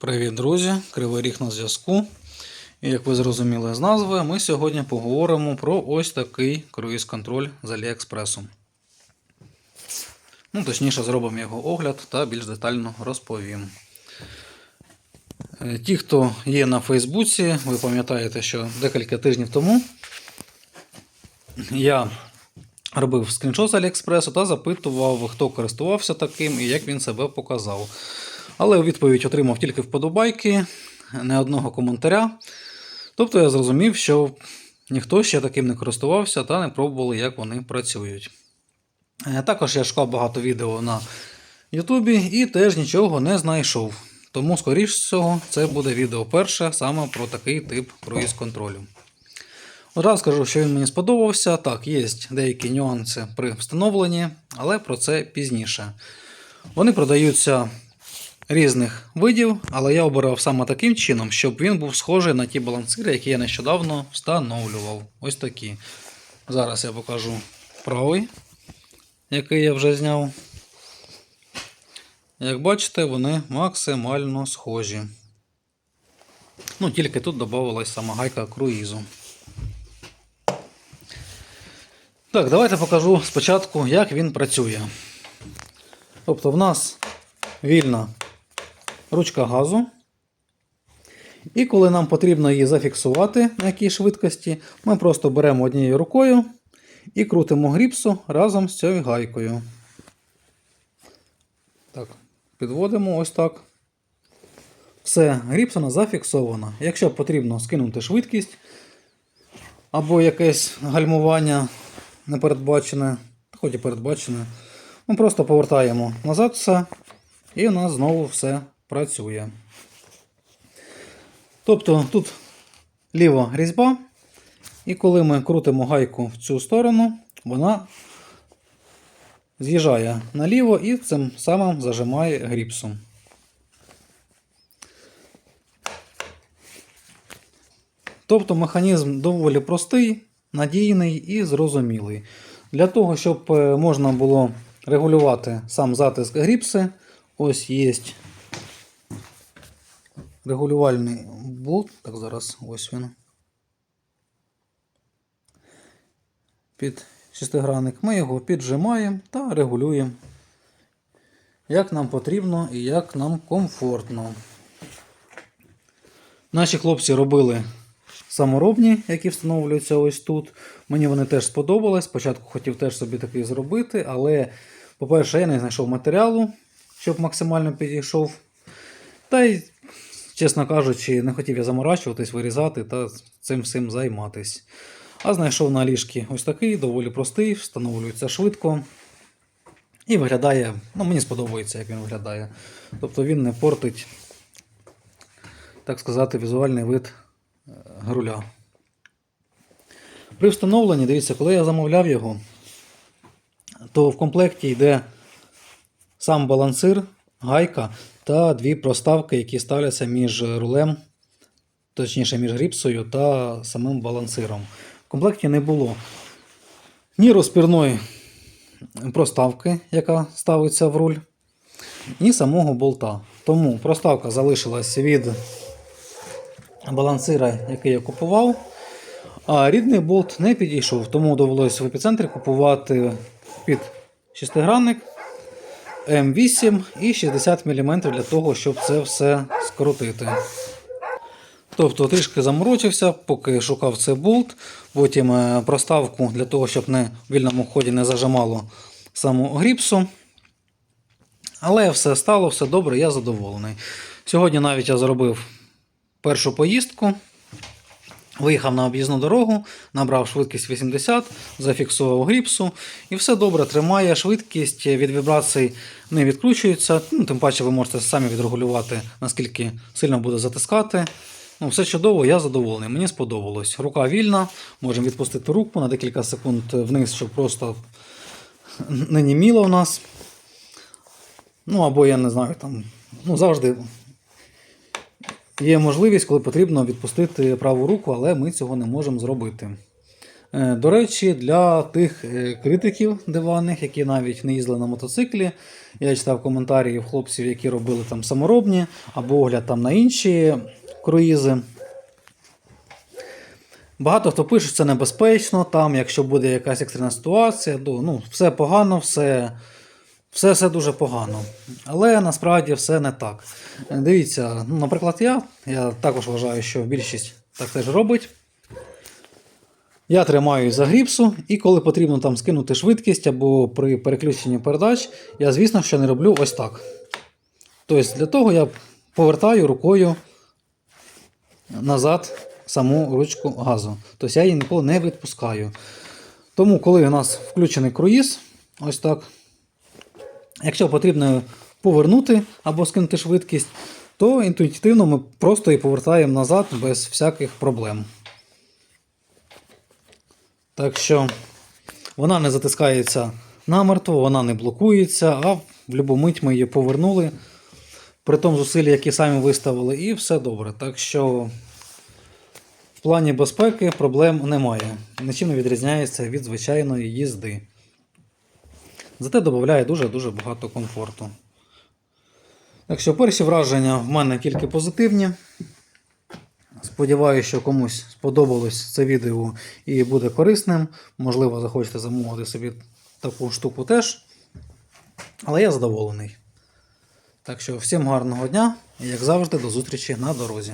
Привіт, друзі! Кривий ріг на зв'язку. І як ви зрозуміли з назви, ми сьогодні поговоримо про ось такий круїз-контроль з Аліекспресу. Ну, точніше, зробимо його огляд та більш детально розповім. Е, Ті, хто є на Фейсбуці, ви пам'ятаєте, що декілька тижнів тому я робив скріншот з Аліекспресу та запитував, хто користувався таким і як він себе показав. Але у відповідь отримав тільки вподобайки, не одного коментаря. Тобто я зрозумів, що ніхто ще таким не користувався та не пробували, як вони працюють. Е, Також я шукав багато відео на Ютубі і теж нічого не знайшов. Тому, скоріш всього, це буде відео перше саме про такий тип круїз контролю. Одразу скажу, що він мені сподобався. Так, є деякі нюанси при встановленні, але про це пізніше. Вони продаються різних видів, але я обирав саме таким чином, щоб він був схожий на ті балансири, які я нещодавно встановлював. Ось такі. Зараз я покажу правий, який я вже зняв. Як бачите, вони максимально схожі. Ну, тільки тут додавалась сама гайка круїзу. Так, давайте покажу спочатку, як він працює. Тобто, в нас вільна ручка газу. І коли нам потрібно її зафіксувати на якій швидкості, ми просто беремо однією рукою і крутимо гріпсу разом з цією гайкою. Так, підводимо ось так. Все, гріпсона зафіксована. Якщо потрібно скинути швидкість або якесь гальмування непередбачене, хоч і передбачене, ми просто повертаємо назад все, і у нас знову все працює. Тобто тут ліва різьба, і коли ми крутимо гайку в цю сторону, вона з'їжджає наліво і цим самим зажимає гріпсом. Тобто механізм доволі простий, надійний і зрозумілий. Для того, щоб е, можна було регулювати сам затиск гріпси, ось є регулювальний болт. Так, зараз ось він. Під шестигранник. Ми його піджимаємо та регулюємо, як нам потрібно і як нам комфортно. Наші хлопці робили саморобні, які встановлюються ось тут. Мені вони теж сподобались. Спочатку хотів теж собі такий зробити, але, по-перше, я не знайшов матеріалу, щоб максимально підійшов. Та й, чесно кажучи, не хотів я заморачуватись, вирізати та цим всім займатись. А знайшов на ліжки ось такий, доволі простий, встановлюється швидко. І виглядає, ну мені сподобається, як він виглядає. Тобто він не портить, так сказати, візуальний вид е, груля. При встановленні, дивіться, коли я замовляв його, то в комплекті йде сам балансир, гайка та дві проставки, які ставляться між рулем, точніше між гріпсою та самим балансиром. В комплекті не було ні розпірної проставки, яка ставиться в руль, ні самого болта. Тому проставка залишилась від балансира, який я купував. А рідний болт не підійшов, тому довелося в епіцентрі купувати під шестигранник М8 і 60 мм для того, щоб це все скрутити. Тобто трішки заморочився, поки шукав цей болт, потім е, проставку для того, щоб не в вільному ході не зажимало саму гріпсу. Але все стало, все добре, я задоволений. Сьогодні навіть я зробив першу поїздку. Виїхав на об'їзну дорогу, набрав швидкість 80, зафіксував гріпсу і все добре тримає. Швидкість від вібрацій не відкручується. Ну, тим паче ви можете самі відрегулювати, наскільки сильно буде затискати. Ну, Все чудово, я задоволений. Мені сподобалось. Рука вільна, можемо відпустити руку на декілька секунд вниз, щоб просто не німіло у нас. Ну або я не знаю, там ну, завжди Є можливість, коли потрібно відпустити праву руку, але ми цього не можемо зробити. Е, До речі, для тих е, критиків диванних, які навіть не їздили на мотоциклі, я читав коментарі в хлопців, які робили там саморобні або огляд там на інші круїзи. Багато хто пише, що це небезпечно, там, якщо буде якась екстрена ситуація, то, ну, все погано, все, все, все дуже погано. Але насправді все не так. Дивіться, ну, наприклад, я, я також вважаю, що більшість так теж робить. Я тримаю за гріпсу, і коли потрібно там скинути швидкість або при переключенні передач, я, звісно, що не роблю ось так. Тобто для того я повертаю рукою назад саму ручку газу. Тобто я її ніколи не відпускаю. Тому, коли у нас включений круїз, ось так, якщо потрібно повернути або скинути швидкість, то інтуїтивно ми просто її повертаємо назад без всяких проблем. Так що вона не затискається намертво, вона не блокується, а в будь-яку мить ми її повернули при тому зусиллі, які самі виставили, і все добре. Так що в плані безпеки проблем немає. Нічим не відрізняється від звичайної їзди. Зате додає дуже-дуже багато комфорту. Так що перші враження в мене тільки позитивні. Сподіваюся, що комусь сподобалось це відео і буде корисним. Можливо, захочете замовити собі таку штуку теж. Але я задоволений. Так що всім гарного дня і, як завжди, до зустрічі на дорозі.